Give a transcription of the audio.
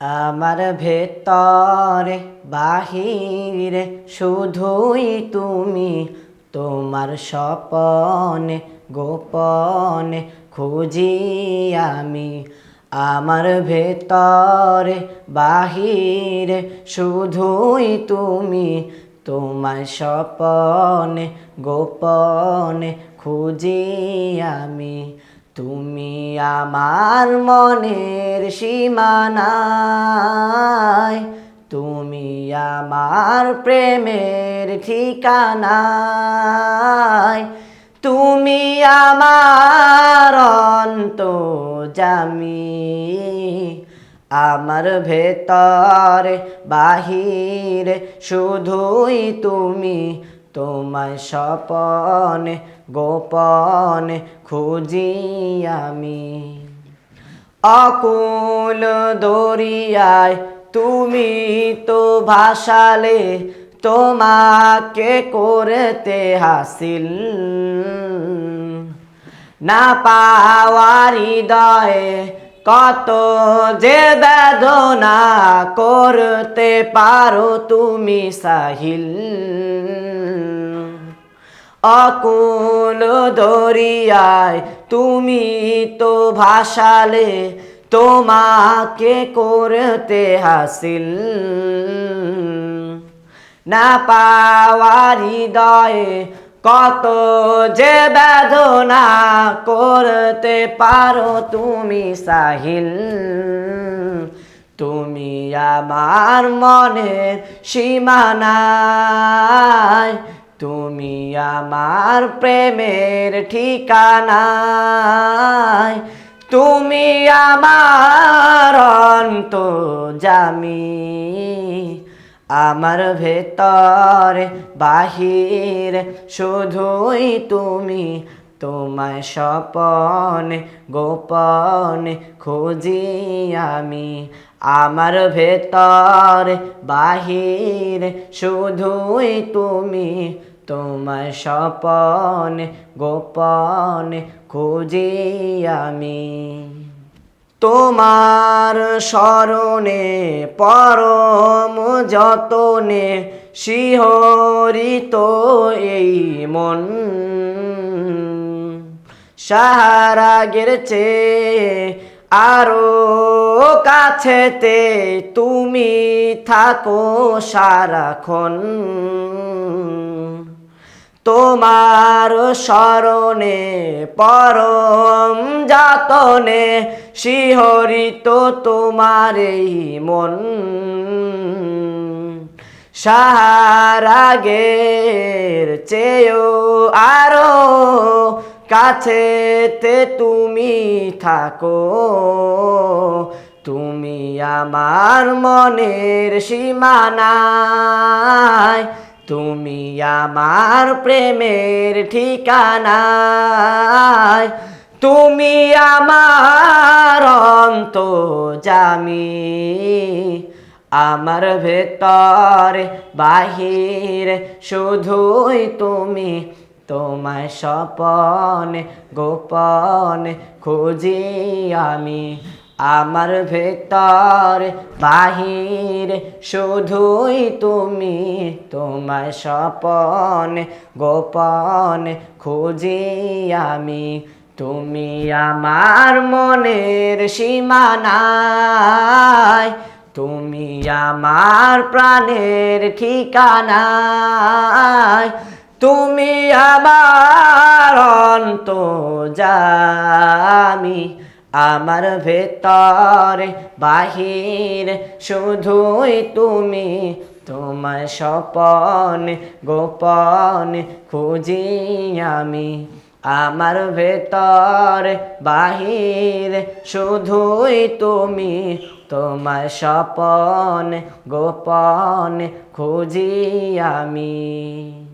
আমার ভেতরে, বাহিরে শুধুই তুমি। তোমার স্বপনে, গোপনে খুঁজি আমি। আমার ভেতরে, বাহিরে শুধুই তুমি। তোমার স্বপনে, গোপনে খুঁজি আমি। তুমি আমার মনের সীমানায়, তুমি আমার প্রেমের ঠিকানায়, তুমি আমার অন্ত জামি আমার ভেতরে বাহিরে শুধুই তুমি তোমায় স্বপনে, গোপনে খুঁজি আমি। অকুল দরিয়ায় তুমি তো ভাসালে, তোমাকে করতে হাসিল। না পাওয়ারি হৃদয়ে কত যে বেদনা করতে পারো তুমি সাহিল। অকুল দরিয়ায় তুমি তো ভাসালে, তোমাকে করতে হাসিল। না পাওয়ার হৃদয়ে কত যে বেদনা করতে পারো তুমি, সাহিল। তুমি আমার মনের সীমানায়। তুমি আমার প্রেমের ঠিকানায়। তুমি আমার অন্ত জামি আমার ভেতরে বাহির, শুধুই তুমি। তোমায় স্বপনে, গোপনে খুঁজি আমি। আমার ভেতরে বাহির, শুধুই তুমি। তোমায় স্বপনে, গোপনে খুঁজি আমি। তোমার স্মরণে পরম যতনে শিহরিত এই মন। সাহারাগের চেয়ে আরও কাছেতে তুমি থাকো সারাক্ষণ। তোমার স্মরণে পরম যাতনে শিহরিত তোমার এই মন। সাহারাগের চেয়েও আরও কাছেতে তুমি থাকো। তুমি আমার মনের সীমানায় তুমি আমার প্রেমের ঠিকানায়, তুমি আমার অন্ত জামি আমার ভেতরে বাহিরে শুধুই তুমি তোমায় স্বপনে গোপনে খুঁজি আমি। আমার ভেতর বাহির, শুধুই তুমি তোমায় স্বপন, গোপন খুঁজি আমি। তুমি আমার মনের সীমানায়, তুমি আমার প্রাণের ঠিকানায়। তুমি আমার অন্ত জামি আমার ভেতরে বাহির, শুধুই তুমি। তোমার স্বপন গোপন খুঁজি আমি। আমার ভেতরে বাহির, শুধুই তুমি। তোমার স্বপন গোপন খুঁজি আমি।